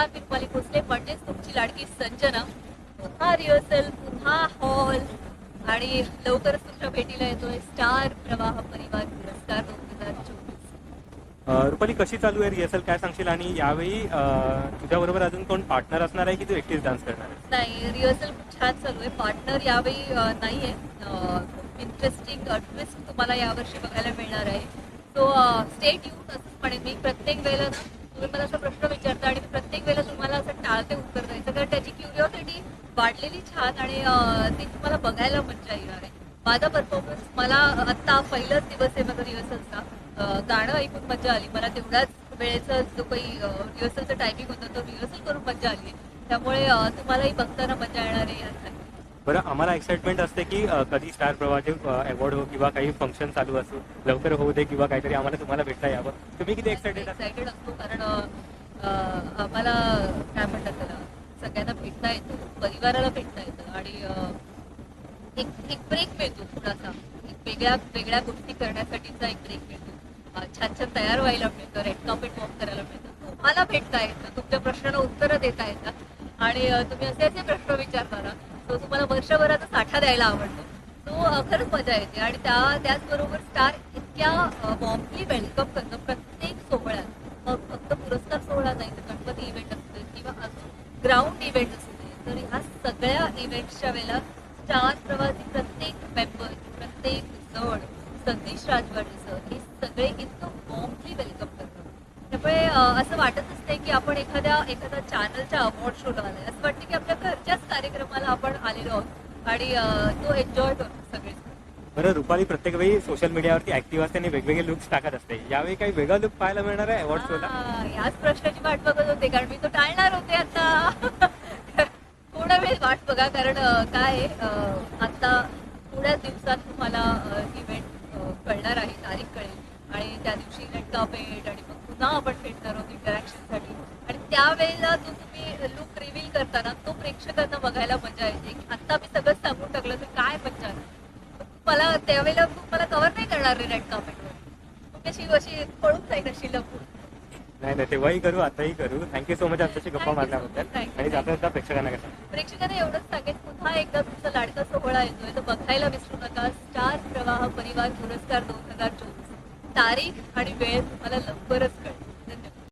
नमस्कार मी रुपाली भोसले म्हणजेच तुमची लाडकी संजना. पुन्हा रिहर्सल पुन्हा हॉल आणि लवकरच तुमच्या भेटीला येतोय स्टार प्रवाह परिवार पुरस्कार दोन हजार चोवीस रुपाली कशी चालू आहे रिहर्सल काय सांगशील? आणि यावेळी अ, तुझ्याबरोबर अजून कोण पार्टनर असणार आहे की तू एकटीच डान्स करणार आहे नाही रिहर्सल खूप छान चालू आहे. पार्टनर यावेळी अ, नाहीये. इंटरेस्टिंग ट्विस्ट तुम्हाला यावर्षी बघायला मिळणार आहे. सो स्टेट यू असंच म्हणेन मी प्रत्येक वेळेला तुम्ही मला असा प्रश्न विचारता आणि प्रत्येक वेळेला तुम्हाला असं टाळते उत्तर द्यायचं. कारण त्याची क्युरिओसिटी वाढलेली छान आणि ती तुम्हाला बघायला मज्जा येणार आहे. माझा परफॉर्मन्स मला आत्ता पहिलाच दिवस आहे माझा रिहर्सलचा गाणं ऐकून मजा आली. मला तेवढ्याच वेळेचा जो काही रिहर्सलचा टायमिंग होतं तो रिहर्सल करून मजा आली त्यामुळे तुम्हालाही बघताना मजा येणार आहे. बरं आम्हाला एक्साइटमेंट असते की अ, कधी स्टार प्रवाहाचे अवॉर्ड हो किंवा काही फंक्शन चालू असो लवकर होऊ दे किंवा काहीतरी आम्हाला तुम्हाला भेटता यावं. तुम्ही किती एक्साइटेड आहात? एक्सायटेड असतो कारण अ, अ, आम्हाला काय म्हणतात त्याला सगळ्यांना भेटता येतं परिवाराला भेटता येतं आणि अ, एक एक ब्रेक मिळतो थोडासा. एक वेगळ्या वेगळ्या गोष्टी करण्यासाठीचा एक ब्रेक मिळतो. अ, छान छान तयार व्हायला मिळतं रेड कार्पेट वॉक करायला मिळतं. तुम्हाला भेटता येतं तुमच्या प्रश्नांना उत्तरं देता येतात. आणि अ, तुम्ही असे असे प्रश्न विचारता असतो तुम्हाला वर्षभराचा साठा द्यायला आवडतो तो खरंच मजा येते. आणि त्या त्याचबरोबर स्टार इतक्या वॉर्मली वेलकम करतो प्रत्येक सोहळ्यात. मग फक्त पुरस्कार सोहळा नाही तर गणपती इव्हेंट असू दे किंवा अजून ग्राउंड इव्हेंट असू दे तर ह्या सगळ्या इव्हेंट्सच्या वेळेला स्टार प्रवासी प्रत्येक मेंबर प्रत्येक जण सतीश राजवाडे सर हे सगळे इतकं वॉर्मली वेलकम करतात. त्यामुळे असं वाटतच नाही की आपण एखाद्या एखाद्या चॅनलच्या अवॉर्ड शोला आलोय. असं वाटतं की आलेलो आहोत आणि तो एन्जॉय करतो सगळेच बरं रुपाली प्रत्येक वेळी सोशल मीडियावरती ऍक्टिव्ह असते आणि वेगवेगळे लुक्स टाकत असते. यावेळी काही वेगळा लुक पाहायला मिळणार आहे अवॉर्ड शोला? याच प्रश्नाची वाट बघत होते कारण मी तो टाळणार होते आता. थोडा वेळ वाट बघा कारण काय आता थोड्याच दिवसात तुम्हाला इव्हेंट कळणार आहे तारीख कळेल. आणि त्या दिवशी रेड कार्पेट आणि मग पुन्हा आपण भेटणार आहोत इंटरॅक्शनसाठी आणि त्यावेळेला जो तुम्ही लुक रिव्हील करताना तो प्रेक्षकांना बघायला मजा येते की आता मी सगळं सांगून टाकलं तर काय मजा आहे. मला त्यावेळेला तू मला कव्हर नाही करणार रे रेड कार्पेटवर तू कशी अशी पळून जाईल अशी लपून. नाही नाही तेव्हाही करू आताही करू. थँक्यू सो मच आमच्याशी गप्पा मारल्याबद्दल. आणि जाता प्रेक्षकांना कसं? प्रेक्षकांना एवढंच सांगेन पुन्हा एकदा तुमचा लाडका सोहळा येतोय. तर बघायला विसरू नका. स्टार प्रवाह परिवार पुरस्कार दोन हजार चोवीस. तारीख आणि वेळ तुम्हाला लवकरच कळेल.